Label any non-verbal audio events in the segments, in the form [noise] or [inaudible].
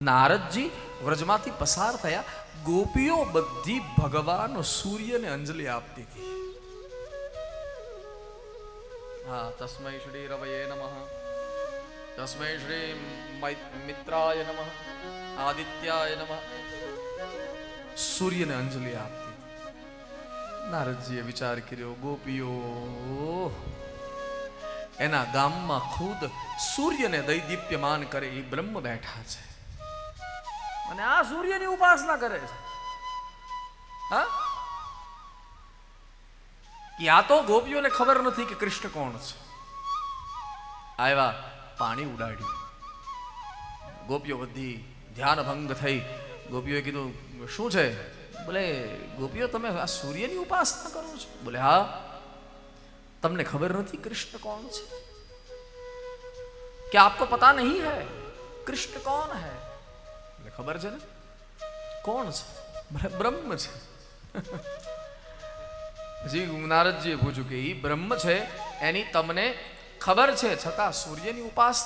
નારદજી વ્રજમાંથી પસાર થયા ગોપીઓ બધી ભગવાન સૂર્યને અંજલિ આપતી હતી. હા તસ્મૈ શ્રી રવયે નમઃ. તસ્મૈ શ્રી મિત્રાય નમઃ. આદિત્યાય નમઃ. સૂર્યને અંજલિ આપતી નારદજીએ વિચાર કર્યો ગોપીઓ એના ગામમાં ખુદ સૂર્યને દૈદીપ્યમાન કરે એ બ્રહ્મ બેઠા છે. અને આ સૂર્યની ઉપાસના કરે છે. આ યા તો ગોપીઓને ખબર નથી કે કૃષ્ણ કોણ છે. આવ્યા પાણી ઉડાડ્યું. ગોપીઓ બધી ધ્યાન ભંગ થઈ. ગોપીઓએ કીધું, શું છે? બોલે, ગોપીઓ, તમે આ સૂર્યની ઉપાસના કરો છો. બોલે, હા. તમને ખબર નથી કૃષ્ણ કોણ છે? કે આપકો પતા નહીં હૈ? કૃષ્ણ કોણ હૈ? ખબર છે ને? કોણ છે? બ્રહ્મ છે. પછી નારદજીએ પૂછ્યું કે એ બ્રહ્મ છે? એની તમને ખબર છે? છતાં સૂર્યની ઉપાસ,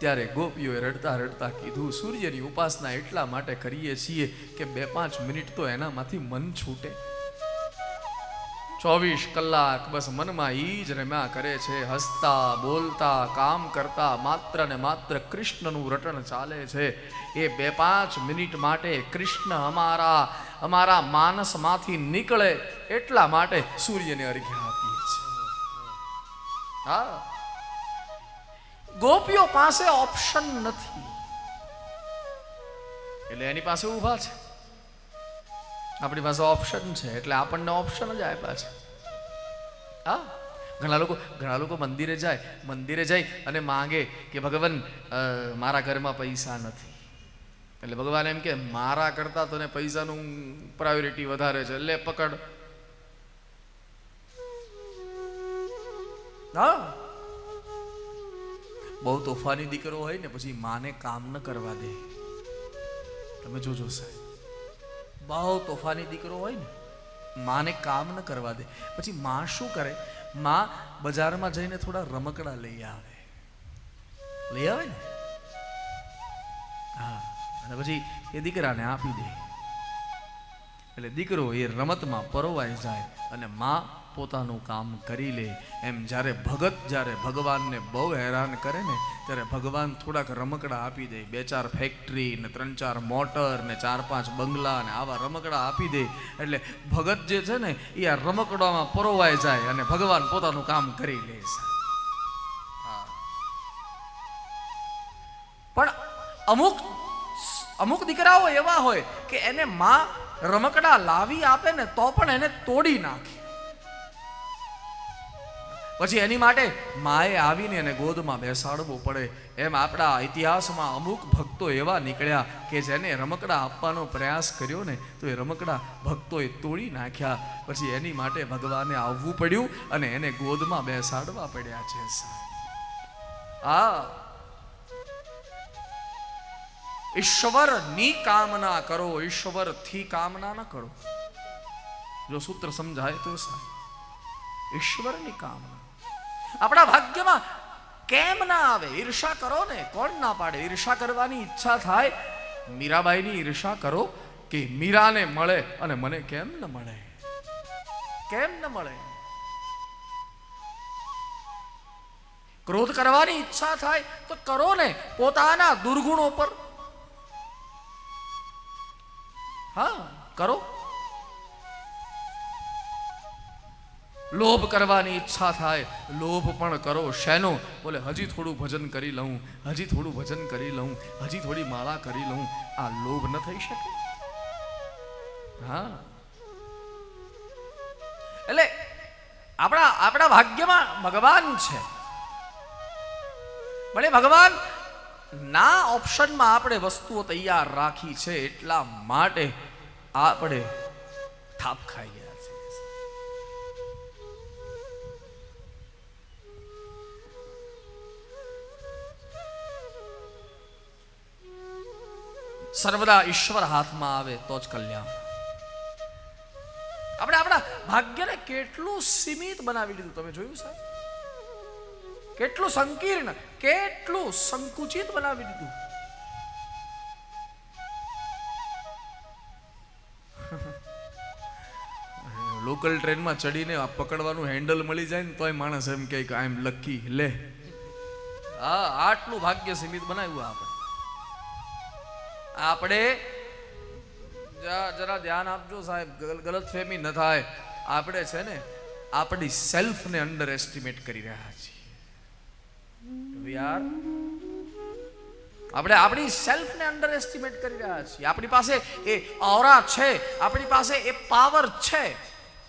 ત્યારે ગોપીઓએ રડતા રડતા કીધું, સૂર્યની ઉપાસના એટલા માટે કરીએ છીએ કે બે પાંચ મિનિટ તો એનામાંથી મન છૂટે. ચોવીસ કલાક બસ મનમાં ઈ જ રમ્યા કરે છે. હસતા, બોલતા, કામ કરતા માત્ર ને માત્ર કૃષ્ણનું રટણ ચાલે છે. એ બે પાંચ મિનિટ માટે કૃષ્ણ અમારા અમારા માનસમાંથી નીકળે એટલા માટે સૂર્યને અર્ઘ્ય આપીએ છીએ હા? ગોપીઓ પાસે ઓપ્શન નથી. એટલે એની પાસે ઊભા છે. આપણી પાસે ઓપ્શન છે, એટલે આપણને ઓપ્શન જ આપ્યા છે. હા? ઘણા લોકો ઘણા લોકો મંદિરે જાય મંદિરે જાય અને માંગે કે ભગવાન મારા ઘરમાં પૈસા નથી. એટલે ભગવાન એમ કે, મારા કરતા તને પૈસાનું પ્રાયોરિટી વધારે છે, લે પકડ. હા? બહુ તોફાની દીકરો હોય ને, પછી માને કામ ન કરવા દે. તમે જોજો સાહેબ. બહુ તોફાની દીકરો હોય ને, માને કામ ન કરવા દે. પછી માં શું કરે? માં બજારમાં જઈને થોડા રમકડા લઈ આવે. લઈ આવે ને? હા, અને પછી એ દીકરાને આપી દે. એટલે દીકરો એ રમતમાં પરોવાઈ જાય અને માં પોતાનું કામ કરી લે. એમ જ્યારે ભગત જ્યારે ભગવાનને બહુ હેરાન કરે ને, ત્યારે ભગવાન થોડાક રમકડા આપી દે. બે ચાર ફેક્ટરી ને ત્રણ ચાર મોટર ને ચાર પાંચ બંગલા ને આવા રમકડા આપી દે. એટલે ભગત જે છે ને, એ આ રમકડામાં પરોવાઈ જાય અને ભગવાન પોતાનું કામ કરી લે છે. પણ અમુક અમુક દીકરાઓ એવા હોય કે એને માં રમકડા લાવી આપે ને, તો પણ એને તોડી નાખે. પછી એની માટે માએ આવીને એને ગોદમાં બેસાડવું પડે. એમ આપણા ઇતિહાસમાં અમુક ભક્તો એવા નીકળ્યા કે જેને રમકડા આપવાનો પ્રયાસ કર્યો ને, તો એ રમકડા ભક્તોએ તોડી નાખ્યા. પછી એની માટે ભગવાને આવવું પડ્યું અને એને ગોદમાં બેસાડવા પડ્યા છે આ ઈશ્વરની કામના કરો ઈશ્વરથી કામના ન કરો. જો સૂત્ર સમજાય તો સાહેબ, ઈશ્વરની કામના. આપણા ભાગ્યમાં કેમ ના આવે? ઈર્ષા કરો ને. કોણ ના પાડે? ઈર્ષા કરવાની ઈચ્છા થાય. મીરાબાઈની ઈર્ષા કરો કે મીરાને મળે અને મને કેમ ન મળે? કેમ ન મળે? ક્રોધ કરવાની ઈચ્છા થાય તો કરો ને પોતાના દુર્ગુણો પર. હા, કરો. લોભ કરવાની ઈચ્છા થાય, લોભ પણ કરો. શેનો? બોલે, હજી થોડું ભજન કરી લઉં, હજી થોડું ભજન કરી લઉં, હજી થોડી માળા કરી લઉં. આ લોભ ન થઈ શકે? હા. એટલે આપણા આપણા ભાગ્યમાં ભગવાન છે. ભલે ભગવાન ના ઓપ્શનમાં આપણે વસ્તુઓ તૈયાર રાખી છે એટલા માટે આપણે થાપ ખાઈ સર્વદા ઈશ્વર હાથમાં આવે તો જ કલ્યાણ. આપણે આપણા ભાગ્યને કેટલું સીમિત બનાવી દીધું તમે જોયું સાહેબ કેટલું સંકીર્ણ કેટલું સંકુચિત બનાવી દીધું [laughs] લોકલ ટ્રેનમાં ચડીને પકડવાનું હેન્ડલ મળી જાય ને તોય માણસ એમ કહે કે આઈ એમ લકી લે. હા આટલું ભાગ્ય સીમિત બનાવ્યું આપણે. આપણે જરા ધ્યાન આપજો સાહેબ ગલતફહેમી ન થાય. આપણે છે ને, આપણી સેલ્ફને અંડર એસ્ટિમેટ કરી રહ્યા છીએ. are આપણે આપણી સેલ્ફને અંડર એસ્ટિમેટ કરી રહ્યા છીએ. આપણી પાસે એ ઓરા છે, આપણી પાસે એ પાવર છે.